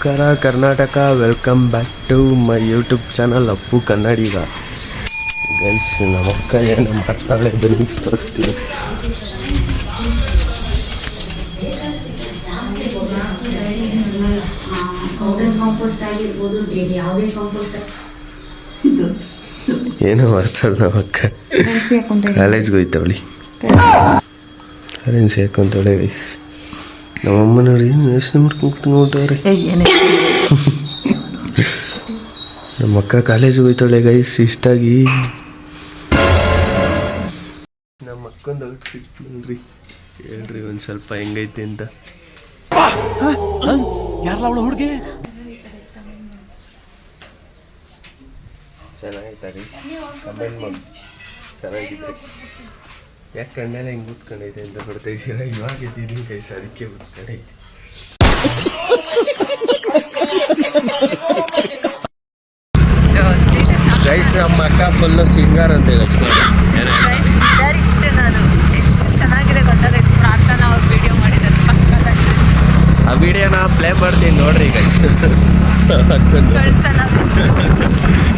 ನಮಸ್ಕಾರ, Karnataka. Welcome back to my YouTube channel Appu Kannadiga guys ನಮ್ಮ ಅಕ್ಕ ಏನು ಮಾಡ್ತಾಳೆ ಬನ್ನಿ ತೋರಿಸ್ತೀನಿ ಏನೋ ಮಾಡ್ತಾಳೆ ನಮ್ಮ ಅಕ್ಕ ಕಾಲೇಜ್ಗೆ ಹೋಯ್ತವಳಿ ಕರೆನ್ಸಿ ಸೇರ್ಕೊಂತಾಳೆ ಗೈಸ್ ನಮ್ಮ ಅಮ್ಮನವ್ರು ಏನು ಯೋಚನೆ ಮಾಡ್ಕೊಂಡು ಕುತ್ಕೊಂಡ್ರಿ ನಮ್ಮ ಅಕ್ಕ ಕಾಲೇಜಿಗೆ ಹೋಯ್ತಾಳೆ ಗೈಸ್ ಇಷ್ಟಾಗಿ. ನಮ್ಮ ಅಕ್ಕೊಂದು ಔಟ್ಫಿಟ್ ನೋಡ್ರಿ ಹೇಳ್ರಿ ಒಂದು ಸ್ವಲ್ಪ ಹೆಂಗೈತೆ ಅಂತ. ಯಾರಲ್ಲ ಅವಳು ಹುಡುಗಿ? ಚೆನ್ನಾಗೈತೆ ಗೈಸ್ ಕಮೆಂಟ್ ಮಾಡಿ. ಚೆನ್ನಾಗಿದ್ರೆ. ಯಾಕೆ ಕಣ್ಣೆಲ್ಲ ಹಿಂಗೆ ಕೂತ್ಕೊಂಡೈತೆ ಅಂತ ಬರ್ತಾ ಇದ್ದೀರಾ ಇವಾಗ ಇದ್ದೀನಿ ಕೈ ಅದಕ್ಕೆ ಕೂತ್ಕೊಂಡೈತೆ ಗೈಸ್ ನಮ್ಮ ಅಕ್ಕ ಫುಲ್ಲು ಸಿಂಗರ್ ಅಂತ ಇದ್ದಾರೆ ಇಷ್ಟೇ ನಾನು. ಎಷ್ಟು ಚೆನ್ನಾಗಿದೆ ಗೊತ್ತಾ ಗೈಸ್ ಪ್ರಾರ್ಥನಾ ಅವ್ರು ವಿಡಿಯೋ ಮಾಡಿದ್ದಾರೆ. ಸಕ್ಕತ್ತಾಗಿದೆ. ಆ ವಿಡಿಯೋನ ಪ್ಲೇ ಮಾಡ್ತೀನಿ ನೋಡ್ರಿ ಈಗ. ಕಳ್ಸಲ್ಲ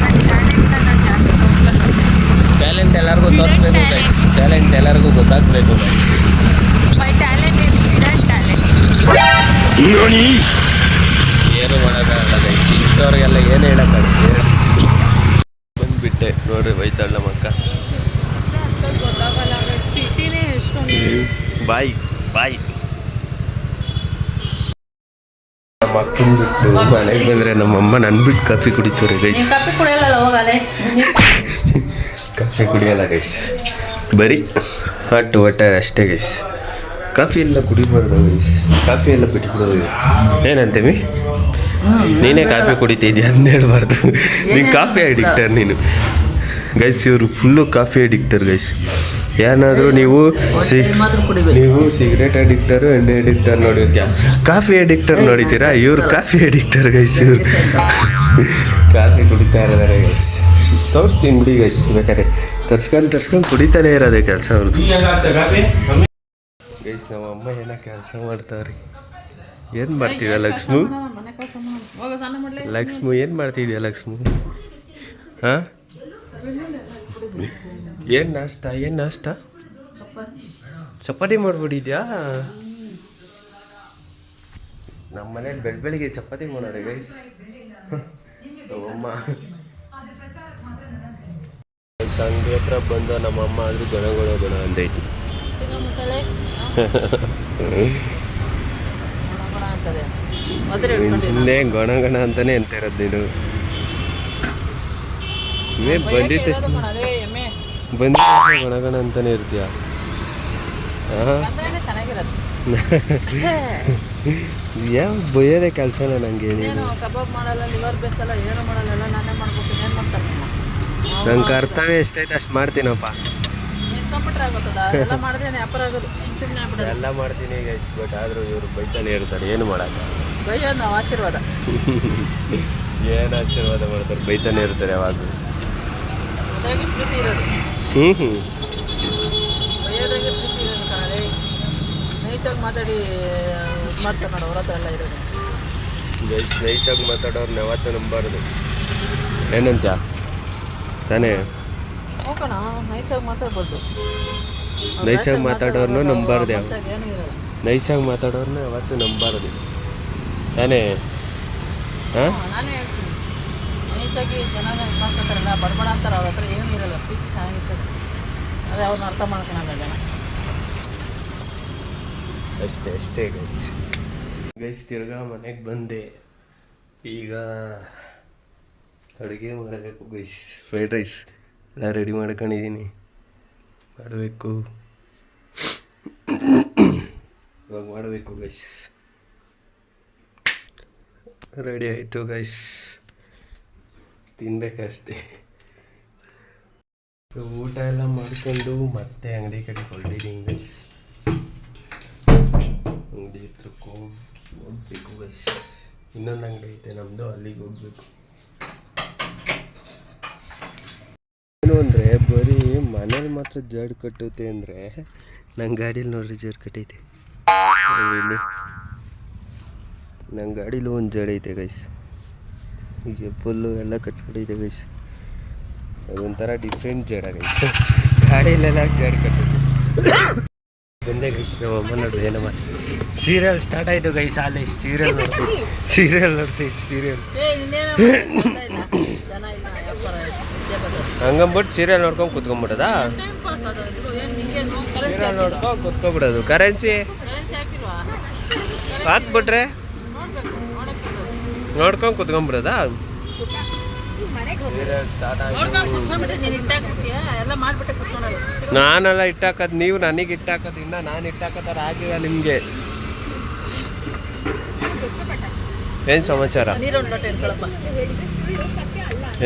ನನ್ನ ಟ್ಯಾಲೆಂಟ್ನ ನಾನು ಯಾಕೆ ತೋರಿಸಲ್ಲ ಟ್ಯಾಲೆಂಟ್ ಎಲ್ಲರಿಗೂ ತೋರಿಸ್ಬೇಕು ಗೈಸ್ ಟ್ಯಾಲೆಂಟ್ ಎಲ್ಲರಿಗೂ ಗೊತ್ತಾಗಬೇಕು. Guys my talent is hidden talent ಏನು ಮಾಡೋಕ್ಕಾಗಲ್ಲ ಗೈಸ್ ಇಂಥವ್ರಿಗೆಲ್ಲ ಏನು ಹೇಳೋಕ್ಕಾಗುತ್ತೆ? ಬಂದ್ಬಿಟ್ಟೆ. ನೋಡ್ರಿ ಬೈತಾಳ ನಮ್ಮ ಅಕ್ಕ. ಬಾಯ್ ಬಾಯ್. ನಮ್ಮ ಅಕ್ಕನ ಬಿಟ್ಟು ಮನೆಗೆ ಬಂದರೆ ನಮ್ಮಮ್ಮ ನನ್ನ ಬಿಟ್ಟು ಕಾಫಿ ಕುಡಿತಾರೆ ಗೈಸ್ ಕಾಫಿ ಕುಡಿಯಲ್ಲ ಹೋಗಲೆ ಕಾಫಿ ಕುಡಿಯಲ್ಲ ಗೈಸ್ ಬರೀ ಹಾಟ್ ವಾಟರ್ ಅಷ್ಟೇ ಗೈಸ್ ಕಾಫಿ ಎಲ್ಲ ಕುಡಿಬಾರ್ದು ಗೈಸ್ ಕಾಫಿ ಎಲ್ಲ ಬಿಟ್ಬಿಡೋದು ಏನಂತೀವಿ ನೀನೇ ಕಾಫಿ ಕುಡಿತಿದ್ಯಾ ಅಂತ ಹೇಳ್ಬಾರ್ದು ನೀನು ಕಾಫಿ ಅಡಿಕ್ಟರ್ ನೀನು ಗೈಸ್ ಇವರು ಫುಲ್ಲು ಕಾಫಿ ಅಡಿಕ್ಟರ್ ಗೈಸ್ ಏನಾದರೂ ನೀವು ಸಿ ನೀವು ಸಿಗರೇಟ್ ಅಡಿಕ್ಟರು ಎಣ್ಣೆ ಅಡಿಕ್ಟರ್ ನೋಡಿರ್ತೀಯ ಕಾಫಿ ಅಡಿಕ್ಟರ್ ನೋಡಿದ್ದೀರಾ ಇವರು ಕಾಫಿ ಅಡಿಕ್ಟರ್ ಗೈಸ್ ಇವ್ರು ಕಾಫಿ ಕುಡಿತಾ ಇರೋದಾರೆ ಗೈಸ್ ತೋರಿಸ್ತೀನಿ ಬಿಡಿ ಗೈಸ್ ಬೇಕಾದ್ರೆ. ತರ್ಸ್ಕೊಂಡು ತರ್ಸ್ಕೊಂಡು ಕುಡಿತಾನೆ ಇರೋದೆ ಕೆಲಸ ಅವ್ರದ್ದು ಗೈಸ್ ನಮ್ಮ ಅಮ್ಮ ಏನೋ ಕೆಲಸ ಮಾಡ್ತಾವ್ರಿ. ಏನು ಮಾಡ್ತೀವ ಲಕ್ಷ್ಮು? ಲಕ್ಷ್ಮು ಏನು ಮಾಡ್ತಿದ್ಯಾ ಲಕ್ಷ್ಮು? ಹಾಂ? ಏನು ನಾಷ್ಟ ಏನು ನಾಷ್ಟ? ಚಪಾತಿ ಮಾಡ್ಬಿಟ್ಟಿದ್ಯಾ? ನಮ್ಮ ಮನೇಲಿ ಬೆಳ್ ಬೆಳಿಗ್ಗೆ ಚಪಾತಿ ಮಾಡೋರೆ ಗೈಸ್ ನಮ್ಮಮ್ಮ. ಸಂಘ ಹತ್ರ ಬಂದ ನಮ್ಮಮ್ಮ ಅಂದ್ರೆ ಗಣ ಗಣ ಗಣ ಅಂತೈತಿ ಹಿಂದೆ ಗಣ ಗಣ ಅಂತಾನೆ ಅಂತ ಇರೋದು ನೀನು ಬಂದಿದ್ದ ತಕ್ಷಣ ಬಂದಿದ್ದ ತಕ್ಷಣ ಗಣ ಗಣ ಅಂತಾನೆ ಇರ್ತೀಯ? ಯಾವ ಬೈಯೋದೇ ಕೆಲಸನ ನಂಗೆ ಏನು ನೀನು ಕಬಾಬ್ ಮಾಡಲ್ಲ ಲಿವರ್ ಬೇಕಲ್ಲ ಏನು ಮಾಡಲ್ಲ ನಾನೇ ಮಾಡ್ಬೇಕು ಏನು ಮಾಡ್ತಾರೆ? ನಂಗೆ ಕರ್ತವ್ಯ ಎಷ್ಟೈತೆ ಅಷ್ಟು ಮಾಡ್ತೀನಪ್ಪ. ನಿಂತ್ಕೊಂಡ್ಬಿಟ್ರೆ ಎಲ್ಲ ಮಾಡ್ತೀನಿ ವ್ಯಾಪಾರ ಆಗೋದು ಸುಮ್ಮನೆ ಆಗ್ಬಿಡೋದು. ಎಲ್ಲ ಮಾಡ್ತೀನಿ ಗೈಸ್ ಬಟ್ ಆದರೂ ಇವರು ಬೈತಾನೆ ಇರ್ತಾರೆ ಏನು ಮಾಡಕ್ಕ ಬೈಯೋದು ನಾವು ಆಶೀರ್ವಾದ. ಏನು ಆಶೀರ್ವಾದ ಮಾಡ್ತಾರೆ ಬೈತಾನೆ ಇರ್ತಾರೆ ಯಾವಾಗಲೂ. ಅದಾಗಿ ಪ್ರೀತಿ ಇರೋದು. ಹ್ಞೂ ಹ್ಞೂ ಬೈಯೋದಾಗೆ ಪ್ರೀತಿ ಇರೋದು ಕಣಲೆ ನೈಸಾಗಿ ಮಾತಾಡಿ ಮಾಡ್ತಾರೆ ಎಲ್ಲ ನೈಸಾಗಿ ಮಾತಾಡೋರ್ನ ಯಾವತ್ತೂ ನಂಬಾರ್ದು ಏನಂತ ತಾನೇ ಹೋಗೋಣ ನೈಸಾಗಿ ಮಾತಾಡ್ಬೋದು ನೈಸಾಗಿ ನೈಸಾಗಿ ಯಾವತ್ತೂ ನಂಬಾರ್ದು ತಾನೇ ಹಾಂ ನೈಸಾಗಿ ಜನ ಬಡಬಡ ಅವ್ರ ಹತ್ರ ಇರಲ್ಲ ಅದೇ ಅರ್ಥ ಅಷ್ಟೇ ಅಷ್ಟೇ ಗೈಸ್ ಗೈಸ್ ತಿರ್ಗಾ ಮನೆಗೆ ಬಂದೆ. ಈಗ ಅಡುಗೆ ಮಾಡಬೇಕು ಗೈಸ್ ಫ್ರೈಡ್ ರೈಸ್ ಎಲ್ಲ ರೆಡಿ ಮಾಡ್ಕೊಂಡಿದ್ದೀನಿ ಮಾಡಬೇಕು. ಇವಾಗ ಮಾಡಬೇಕು ಗೈಸ್ ರೆಡಿ ಆಯಿತು ಗೈಸ್ ತಿನ್ಬೇಕಷ್ಟೇ. ಊಟ ಎಲ್ಲ ಮಾಡ್ಕೊಂಡು ಮತ್ತೆ ಅಂಗಡಿ ಕಡೆ ಹೊರಟಿದ್ದೀನಿ ಗೈಸ್ ಅಂಗಡಿ ಹತ್ರಕ್ಕೆ ಹೋಗಿ ಹೋಗ್ಬೇಕು ಬೈಸ್ ಇನ್ನೊಂದು ಅಂಗಡಿ ಐತೆ ನಮ್ಮದು ಅಲ್ಲಿಗೆ ಹೋಗ್ಬೇಕು. ಏನು ಅಂದರೆ, ಬರೀ ಮನೇಲಿ ಮಾತ್ರ ಜಡ್ ಕಟ್ಟುತ್ತೆ ಅಂದರೆ ನಂಗೆ ಗಾಡೀಲಿ ನೋಡ್ರಿ ಜಡ್ ಕಟ್ಟೈತೆ. ನಂಗೆ ಗಾಡೀಲಿ ಒಂದು ಜಡ್ ಐತೆ ಗೈಸ್. ಹೀಗೆ ಫುಲ್ಲು ಎಲ್ಲ ಕಟ್ಬಿಟ್ಟಿದೆ ಗೈಸ್. ಅದೊಂಥರ ಡಿಫ್ರೆಂಟ್ ಜಡ ಗೈಸ್. ಗಾಡಿಯಲ್ಲೆಲ್ಲ ಜಡ್ ಬಂದೆ ಗೈಸ್ ನಮ್ಮ ಅಮ್ಮ ಏನಮ್ಮ ಸೀರಿಯಲ್ ಸ್ಟಾರ್ಟ್ ಆಯಿತು ಗೈಸ್ ಅಲ್ಲಿ ಸೀರಿಯಲ್ ನೋಡ್ತೀವಿ. ಸೀರಿಯಲ್ ನೋಡ್ತೀವಿ ಸೀರಿಯಲ್. ಹಂಗಂಬಿಟ್ಟು ಸೀರಿಯಲ್ ನೋಡ್ಕೊಂಡು ಕುತ್ಕೊಂಡ್ಬಿಡೋದಾ? ಸೀರಿಯಲ್ ನೋಡ್ಕೊಂಡು ಕುತ್ಕೊಂಡ್ಬಿಡೋದು. ಕರೆನ್ಸಿ ಹಾಕ್ಬಿಟ್ರೆ? ನೋಡ್ಕೊಂಡು ಕುತ್ಕೊಂಡ್ಬಿಡೋದಾ? ನಾನೆಲ್ಲ ಇಟ್ಟಾಕದ್ ನೀವು ನನಗೆ ಇಟ್ಟಾಕದ್ ಇನ್ನ ನಾನು ಇಟ್ಟಾಕತ್ತಾರ ಆಗಿಲ್ಲ ನಿಮ್ಗೆ. ಏನ್ ಸಮಾಚಾರ? ಏನ್ ಸಮಾಚಾರ?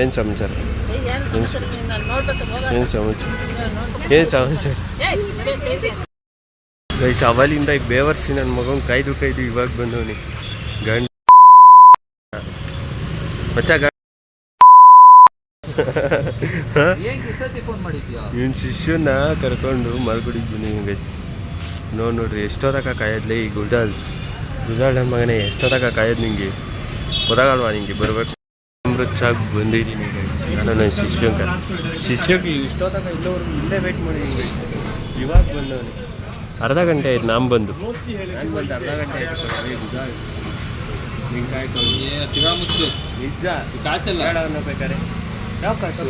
ಏನ್ ಸಮಾಚಾರ? ಏನ್ ನಾನು ನೋಡ್ಬೇಕು ಹೋಗ. ಏನು ಸಮಾಚಾರ. ಗೈಸ್ ಅವಲಿಂದ ಈ ಬೇವರ್ಸಿ ನನ್ನ ಮಗನ್ ಕೈದು ಕೈದು ಇವಾಗ ಬಂದವನಿ. ಗಂಡ ಮಚ್ಚ ಇವನ್ ಶಿಷ್ಯನ ಕರ್ಕೊಂಡು ಮಲ್ಕೊಂಡಿದ್ದೀನಿ ಗೈಸ್ ನೋ ನೋಡ್ರಿ ಎಷ್ಟೊತ್ತಕ ಕಾಯದ್ಲೆ ಈ ಗುಡ್ಡಲ್ ಗುಜಾಲ್ ನನ್ನ ಮಗನೇ ಎಷ್ಟೊತ್ತಕ ಕಾಯೋದು ನಿಂಗೆ. ಗೊತ್ತಾಗಲ್ವಾ ನಿಂಗೆ ಬರ್ಬೇಕು? ಅಮೃತ್ಸಾಗ್ ಬಂದಿದ್ದೀನಿ ಗೈಸ್ ನಾನು ನನ್ನ ಶಿಷ್ಯಂಕ ಶಿಷ್ಯಕ್ಕೆ ಇಷ್ಟೊತ್ತಕ ಇಲ್ಲವರು ಇಲ್ಲೇ ವೇಟ್ ಮಾಡಿ ಗೈಸ್ ಇವಾಗ ಬಂದವನು. ಅರ್ಧ ಗಂಟೆ ಆಯ್ತು ನಾನು ಬಂದು. ಅರ್ಧ ಗಂಟೆ ಆಯ್ತು ನಿಂಗೆ ಕಾಯ್ಕೊಂಡು. ನಿಜ. ಕಾಸೆಲ್ಲ? ಬೇಕಾರೆ ಯಾವ ಕಾಸು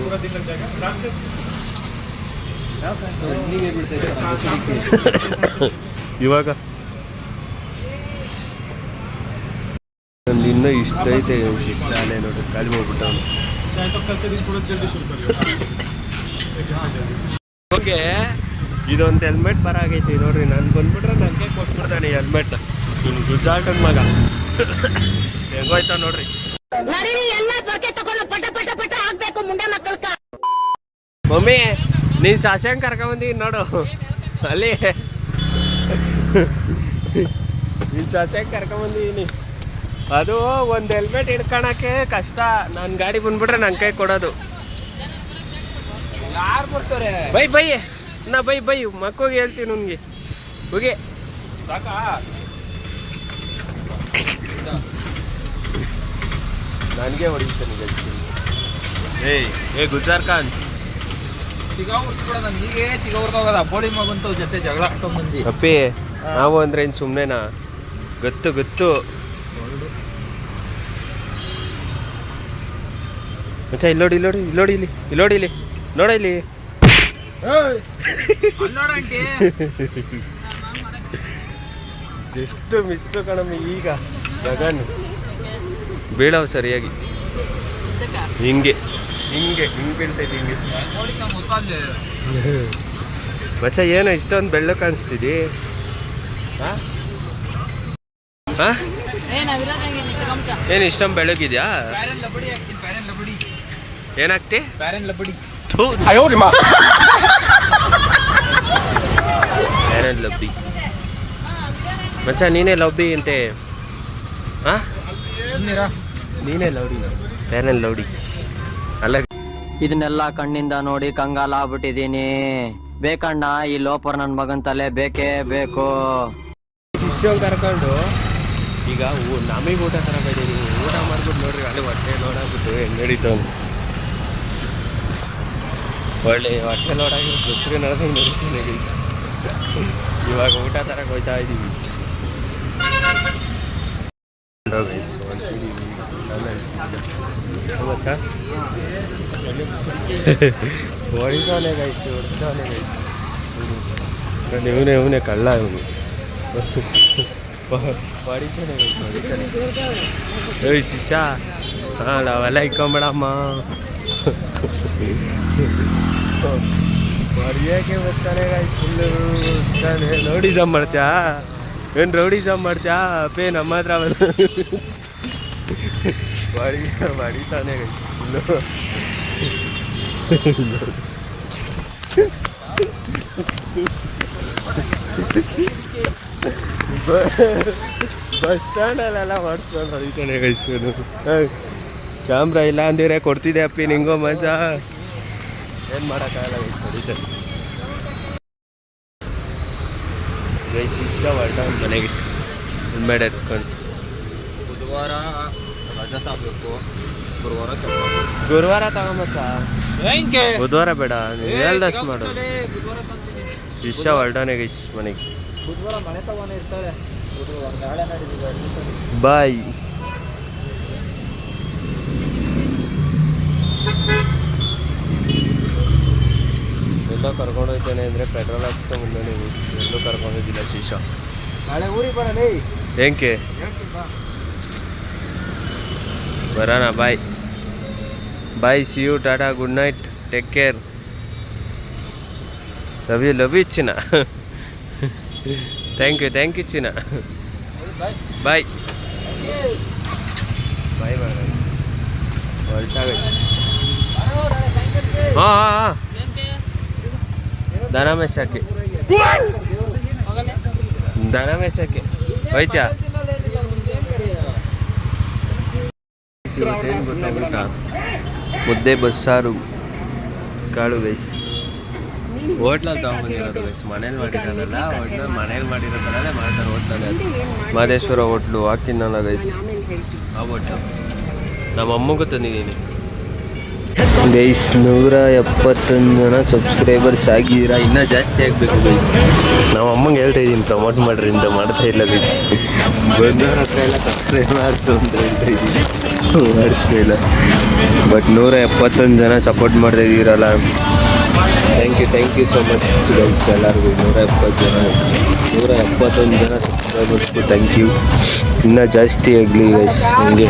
ಯಾವ ಕಾಸು ನೀವೇ ಬೀಳ್ತಾ ಇದ್ದೀರಾ ಇವಾಗ? ಇನ್ನೂ ಇಷ್ಟ ಐತೆ ಶಾಲೆ ನೋಡಿ ಖಾಲಿ ಮಾಡ್ಬಿಟ್ಟವನು ಓಕೆ ಇದೊಂದು ಹೆಲ್ಮೆಟ್ ಬರ ಆಗೈತಿ ನೋಡ್ರಿ ನಾನು ಬಂದ್ಬಿಟ್ರೆ ನನಗೆ ಕೊಟ್ಬಿಡ್ತಾನೆ ಹೆಲ್ಮೆಟ್ ಇನ್ನು ಗುಜಾಟನ್ ಮಗ. ಹೆಂಗೋಯ್ತಾವ ನೋಡ್ರಿ? ನಡೀರಿ ಎಲ್ಲ ಬಗ್ಗೆ ತಗೊಳ್ಳೋ ಪಟ ಪಟ ಮುಂಡೆ ಮಕ್ಕಳ್ಕ. ಮಮ್ಮಿ ನೀನು ಶಾಸಂಗ್ ಕರ್ಕೊಂಬಂದಿದ್ದೀನಿ ನೋಡು. ಅಲ್ಲಿ. ನೀನ್ ಶಾಸಂಗ್ ಕರ್ಕೊಂಬಂದಿದ್ದೀನಿ ಅದು ಒಂದು ಹೆಲ್ಮೆಟ್ ಹಿಡ್ಕೊಳಕ್ಕೆ ಕಷ್ಟ. ನನ್ನ ಗಾಡಿ ಬಂದ್ಬಿಟ್ರೆ ನನ್ನ ಕೈ ಕೊಡೋದು. ಯಾರು ಬರ್ತಾರೆ ಬೈ ಬೈ. ನಾ ಬೈ ಬೈ. ಮಕ್ಕೋಗಿ ಹೇಳ್ತೀನಿ ನನ್ಗೆ. ಹೋಗಿ. ಸಾಕಾ? ನನಗೆ ಹೊಡಿತೀನಿ ಗೈಸ್ ಏಯ್ ಏ ಗುಜಾರ್ ಖಾನ್. ತಿಗಾ ಉರ್ಸ್ಬಿಡ ನಾನು. ಹೀಗೆ ತಿಗಾ ಉರ್ಕೋಗದ ಬೋಳಿ ಮಗಂತ ಜೊತೆ ಜಗಳ ಹಾಕೊಂಡ್ ಬಂದಿ. ಅಪ್ಪಿ ನಾವು ಅಂದ್ರೆ ಏನು ಸುಮ್ಮನೆನಾ ಗೊತ್ತು ಗೊತ್ತು. ಮಚ್ಚ ಇಲ್ಲೋಡಿ ಇಲ್ಲೋಡಿ ಇಲ್ಲೋಡಿ ಇಲ್ಲಿ ಇಲ್ಲೋಡಿ ಇಲ್ಲಿ. ನೋಡ ಇಲ್ಲಿ. ಎಷ್ಟು ಜಸ್ಟ್ ಮಿಸ್ಸು ಕಣಮ್ಮ ಈಗ. ಗಗನ್. ಬೀಳವು ಸರಿಯಾಗಿ. ಹಿಂಗೆ. ಹಿಂಗೆ ಹಿಂಗೆ ಬೀಳ್ತೈತಿ ಹಿಂಗೆ ಮಚ್ಚ ಏನು ಇಷ್ಟೊಂದು ಬೆಳ್ಳು ಕಾಣಿಸ್ತಿದಿ. ಹಾ? ಹಾ? ಏ ನಾವಿರೋದಂಗೆ ನೀನು? ತಗೊಂಬ ಏನು ಇಷ್ಟೊಂದು ಬೆಳಗಿದ್ಯಾ? ಏನಾಗ್ತಿ? ಪ್ಯಾರನ್ ಲಬಡಿ. ಥೂ. ಏನೇನು ಲಬ್ಬಿ ಮಚ್ಚ ನೀನೇ ಲಬ್ಬಿ ಅಂತೆ. ಹಾ? ನೀನೇ ಲೌಡಿ. ಪ್ಯಾರನ್ ಲೌಡಿ. ಅಲ್ಲ. ಇದನ್ನೆಲ್ಲ ಕಣ್ಣಿಂದ ನೋಡಿ ಕಂಗಾಲ ಆಗ್ಬಿಟ್ಟಿದೀನಿ ಬೇಕಣ್ಣ ಈ ಲೋಪರ್ ನನ್ ಮಗನ್ ತಲೆ ಬೇಕೇ ಬೇಕು. ಶಿಷ್ಯ ಕರ್ಕೊಂಡು ಈಗ ನಮಗೆ ಊಟ ತರಬೇಡಿ ಊಟ ಮಾಡ್ಬಿಟ್ಟು ನೋಡ್ರಿ ಅಲ್ಲಿ ಹೊಟ್ಟೆ ನೋಡಾಗ್ಬಿಟ್ಟು ಹೆಂಗ್ ನಡೀತಾವ ಒಳ್ಳೆ ಹೊಟ್ಟೆ ನೋಡಾಗಿ ಬಸ್ರಿ ನಡೆದಂಗೆ ನಡೀತೀನಿ. ಇವಾಗ ಊಟ ತರಕ್ಕೆ ಹೋಯ್ತಾ ಇದ್ದೀವಿ ಹೊಡಿತಾನೆ ಗೈಸ್ ಗೈಸ್ ಇವನೇ ಇವನೇ ಕಳ್ಳ ಇವನು ಗೈಸ್ ಏಯ್ ಶಿಷ್ಯ ಹಾಂ ನಾವೆಲ್ಲ ಇಕ್ಕೊಂಬೇಡಮ್ಮ ಹೊಡಿಯೋಕೆ ಬರ್ತಾನೆ ಗಾಯ್ಸ್ ಫುಲ್ಲು ರೌಡಿಸಮ್ ಮಾಡ್ತ್ಯಾ ಏನು ರೌಡಿ ಜಾಮ್ ಮಾಡ್ತೀಯಾ? ಪೇ ನಮ್ಮ ಹತ್ರ ಬಂದು. ಹೊಡಿ ತಾನೇ ಗೈಸ್ ಫುಲ್ಲು ಬಸ್ ಸ್ಟ್ಯಾಂಡಲ್ಲೆಲ್ಲ ಮಾಡಿಸ್ಕೊಂಡು ಹೊಡಿತಾನೆ ಗೈಸ್ಕೊಂಡು ಕ್ಯಾಮ್ರಾ ಇಲ್ಲ ಅಂದಿರೆ ಕೊಡ್ತಿದ್ದೆ ಅಪ್ಪಿ, ನಿಂಗೋ ಮಜಾ. ಏನು ಮಾಡೋಕ್ಕಾಗಲ್ಲ ಗೈಸ್ ಗೈಸ್ ಇಷ್ಟ ಹೊರಟ ಮನೆಗೆ ಹೆಲ್ಮೆಟ್ ಎತ್ಕೊಂಡು ಬುಧವಾರ ರಜಾ ತಗೋಬೇಕು ಗುರುವಾರ ಕೆಲಸ ಗುರುವಾರ ತಗೊಂಬಚ್ಚ ಬುಧವಾರ ಬೇಡ ನೀವು ಹೇಳ್ದಷ್ಟು ಮಾಡು. ಇಷ್ಟ ಹೊರಡೋನೆ ಗೈಸ್ ಮನೆಗೆ. ಬುಧವಾರ ಮನೆ ತಗೊಂಡಿರ್ತಾರೆ ಬಾಯ್. ಎಲ್ಲೋ ಕರ್ಕೊಂಡು ಹೋಗ್ತೇನೆ ಅಂದರೆ ಪೆಟ್ರೋಲ್ ಹಾಕ್ಸ್ಕೊಂಡ್ಬಂದಾನೆ ಎಲ್ಲೂ ಕರ್ಕೊಂಡು ಹೋಗಿಲ್ಲ ಶಿಷ್ಯ ನಾಳೆ ಊರಿಗೆ ಬರಲಿ ಏಂಕೆ ಹೇಳ್ತೀನಿ ಬಾ ಬರೋಣ bye bye see you Tata good night take care love you love you ಚಿನ್ನ ಥ್ಯಾಂಕ್ ಯು ಥ್ಯಾಂಕ್ ಯು ಚಿನ್ನ ಬಾಯ್ ಬಾಯ್ ಬಾಯ್ ಹೊರಟಾಗೈತೆ ಹಾಂ ಹಾಂ ಹಾಂ ದನ ಮೇಸಕ್ಕೆ ದನ ಮೇಸಕ್ಕೆ ಇವತ್ತೇನು ಗೊತ್ತಾಗ್ಬಿಟ್ಟ? ಮುದ್ದೆ ಬಸ್ಸಾರು ಕಾಳು ಗೈಸ್ ಹೋಟ್ಲಲ್ಲಿ ತಗೊಂಬಂದಿರೋದು ಗೈಸ್ ಮನೇಲಿ ಮಾಡಿರೋದಲ್ಲ ಹೋಟ್ಲಲ್ಲಿ ಮನೇಲಿ ಮಾಡಿರೋದಲ್ಲೇ ಮಾಡ್ತಾರೆ ಹೋಟ್ಲಲ್ಲಿ ಮಹದೇಶ್ವರ ಮಾದೇಶ್ವರ ಹೋಟ್ಲು ಹಾಕಿದ್ನಲ್ಲ ಗೈಸ್ ಆ ಹೋಟ್ಲು. ನಮ್ಮ ಅಮ್ಮಗೂ ತಂದಿದ್ದೀನಿ ಗೈಸ್ ನೂರ ಎಪ್ಪತ್ತೊಂದು ಜನ ಸಬ್ಸ್ಕ್ರೈಬರ್ಸ್ ಆಗಿದ್ದೀರಾ? ಇನ್ನೂ ಜಾಸ್ತಿ ಆಗಬೇಕು ಗೈಸ್. ನಾವು ಅಮ್ಮಂಗೆ ಹೇಳ್ತಾ ಇದ್ದೀನಿ ಪ್ರಮೋಟ್ ಮಾಡ್ರಿ ಅಂತ ಮಾಡ್ತಾ ಇಲ್ಲ ಗೈಸ್. ಬಂದವ್ರ ಹತ್ರ ಎಲ್ಲ ಸಬ್ಸ್ಕ್ರೈಬ್ ಮಾಡಿಸು ಅಂತ ಹೇಳ್ತಾ ಇದ್ದೀನಿ. ಮಾಡಿಸ್ತಾ ಇಲ್ಲ. ಬಟ್ ನೂರ ಎಪ್ಪತ್ತೊಂದು ಜನ ಸಪೋರ್ಟ್ ಮಾಡ್ತಾ ಇದ್ದೀರಲ್ಲ? Thank you thank you so much guys ಎಲ್ಲರಿಗೂ. ನೂರ ಎಪ್ಪತ್ತು ಜನ. ನೂರ ಎಪ್ಪತ್ತೊಂದು ಜನ ಸಬ್ಸ್ಕ್ರೈಬರ್ಸ್ಗೂ ಥ್ಯಾಂಕ್ ಯು ಇನ್ನೂ ಜಾಸ್ತಿ ಆಗಲಿ ಗೈಸ್ ಹಂಗೆ.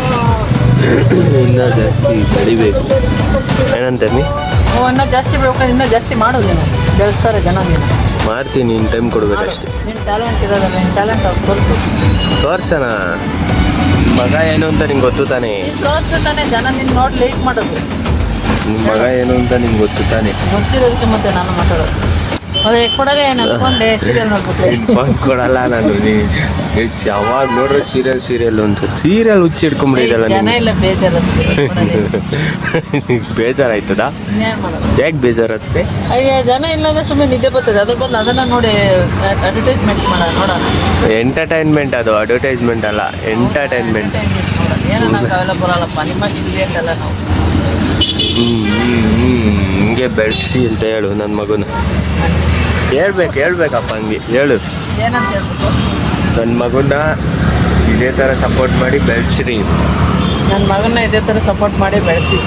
ಇನ್ನೂ ಜಾಸ್ತಿ ಬೆಳಿಬೇಕು. ಏನಂತಮ್ಮಿ ಇನ್ನೂ ಜಾಸ್ತಿ ಬೇಕಾದ್ರೆ ಇನ್ನೂ ಜಾಸ್ತಿ ಮಾಡೋದು ನೀನು ಬೆಳೆಸ್ತಾರೆ ಜನ ನೀನು ಮಾಡ್ತೀನಿ ನೀನು ಟೈಮ್ ಕೊಡ್ಬೇಕಷ್ಟೆ. ನಿನ್ನ ಟ್ಯಾಲೆಂಟ್ ಇರೋದಲ್ಲ ನಿನ್ನ ಟ್ಯಾಲೆಂಟ್ ಅವ್ರು ತೋರಿಸ್ಬೇಕು ತೋರ್ಸೋಣ. ಮಗ ಏನು ಅಂತ ನಿಂಗೆ ಗೊತ್ತು ತಾನೇ? ನೀನು ತಾನೇ ಜನ ನಿನ್ನ ನೋಡಿ ಲೈಕ್ ಮಾಡೋದು. ನಿಮ್ಮ ಮಗ ಏನು ಅಂತ ನಿಂಗೆ ಗೊತ್ತು ತಾನೇ? ಗೊತ್ತಿರೋದಕ್ಕೆ ಮತ್ತೆ ನಾನು ಮಾತಾಡೋದು. ಕೊಡಲ್ಲ ನಾನು ಯಾವಾಗ ನೋಡ್ರೆ ಸೀರಿಯಲ್ ಸೀರಿಯಲ್ ಅಂತ ಸೀರಿಯಲ್ ಇಲ್ಲ ಬೇಜಾರತ್ತೆ ಬೇಜಾರಾಯ್ತದ? ಯಾಕೆ ಬೇಜಾರಾಗ್ತದೆ ಜನ ಇಲ್ಲಾಂದ್ರೆ ಸುಮ್ಮನೆ ನಿದ್ದೆ ಬರ್ತದೆ. ಅದ್ರ ಬದಲು ಅದನ್ನ ನೋಡಿ ಅಡ್ವರ್ಟೈಸ್ಮೆಂಟ್ ನೋಡೋಣ. ಎಂಟರ್ಟೈನ್ಮೆಂಟ್ ಅದು ಅಡ್ವರ್ಟೈಸ್ಮೆಂಟ್ ಅಲ್ಲ ಎಂಟರ್ಟೈನ್ಮೆಂಟ್ ಏನೋ ನಂಗೆ ಅವೆಲ್ಲ ಬರಲ್ಲಪ್ಪ ನಿಮ್ಮಷ್ಟು ಬ್ರಿಲಿಯಂಟ್ ಅಲ್ಲ ನಾವು. ಹಿಂಗೆ ಬೆಳೆಸಿ ಅಂತ ಹೇಳು ನನ್ನ ಮಗುನ. ಹೇಳ್ಬೇಕು ಹೇಳ್ಬೇಕಪ್ಪ ಹಂಗೆ. ಹೇಳು. ಏನಂತ ಹೇಳ್ಬೇಕು ನನ್ನ ಮಗುನ ಇದೇ ಥರ ಸಪೋರ್ಟ್ ಮಾಡಿ ಬೆಳೆಸ್ರಿ. ನನ್ನ ಮಗನ್ನ ಇದೇ ಥರ ಸಪೋರ್ಟ್ ಮಾಡಿ ಬೆಳೆಸಿ.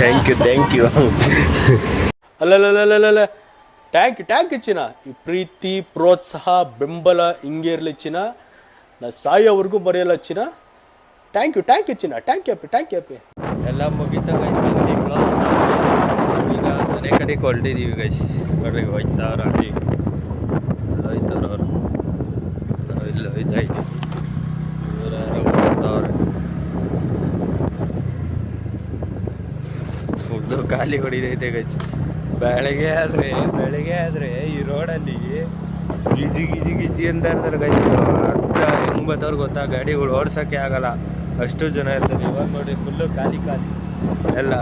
ಥ್ಯಾಂಕ್ ಯು ಥ್ಯಾಂಕ್ ಯು ಅಲ್ಲಲ್ಲಲ್ಲಲ್ಲಲ್ಲ. ಟ್ಯಾಂಕ್ ಯು ಟ್ಯಾಂಕ್ ಚಿನ್ನ. ಈ ಪ್ರೀತಿ ಪ್ರೋತ್ಸಾಹ ಬೆಂಬಲ ಹಿಂಗೆ ಇರಲಿ ಚಿನ್ನ. ನಾ ಸಾಯೋವರೆಗೂ ಬರೆಯಲ್ಲ ಚಿನ್ನ. ಟ್ಯಾಂಕ್ ಯು ಥ್ಯಾಂಕ್ ಯು ಚಿನ್ನ ಥ್ಯಾಂಕ್ ಯು ಅಪ್ಪಿ ಥ್ಯಾಂಕ್ ಯು ಅಪ್ಪಿ ಎಲ್ಲ ಮುಗಿತಾ ಗೈಸ್ ಈಗ ಮನೆ ಕಡೆಗೆ ಹೊರಟಿದ್ದೀವಿ ಗೈಸ್ ಹೊರಗೆ ಹೋಯ್ತಾವ್ರ ಅಲ್ಲಿ ಹೋಯ್ತಾರ ಅವರು. ಇಲ್ಲಿ ಹೋಯ್ತಾ ಇದ್ದೀವಿ. ಖಾಲಿ ಹೊಡಿದೈತೆ ಗೈಸ್ ಬೆಳಗ್ಗೆ ಆದರೆ ಬೆಳಗ್ಗೆ ಆದರೆ ಈ ರೋಡಲ್ಲಿ ಗಿಜಿ ಗಿಜಿ ಗಿಜಿ ಅಂತ ಇರ್ತಾರೆ ಗೈಸ್ ಅಡ್ಡ ಹೆಂಗೆ ಗೊತ್ತಾ? ಗಾಡಿಗಳು ಓಡ್ಸೋಕ್ಕೆ ಆಗಲ್ಲ. ಅಷ್ಟು ಜನ ಇರ್ತಾರೆ. ಇವಾಗ ನೋಡಿ ಫುಲ್ಲು ಖಾಲಿ ಖಾಲಿ. ಎಲ್ಲ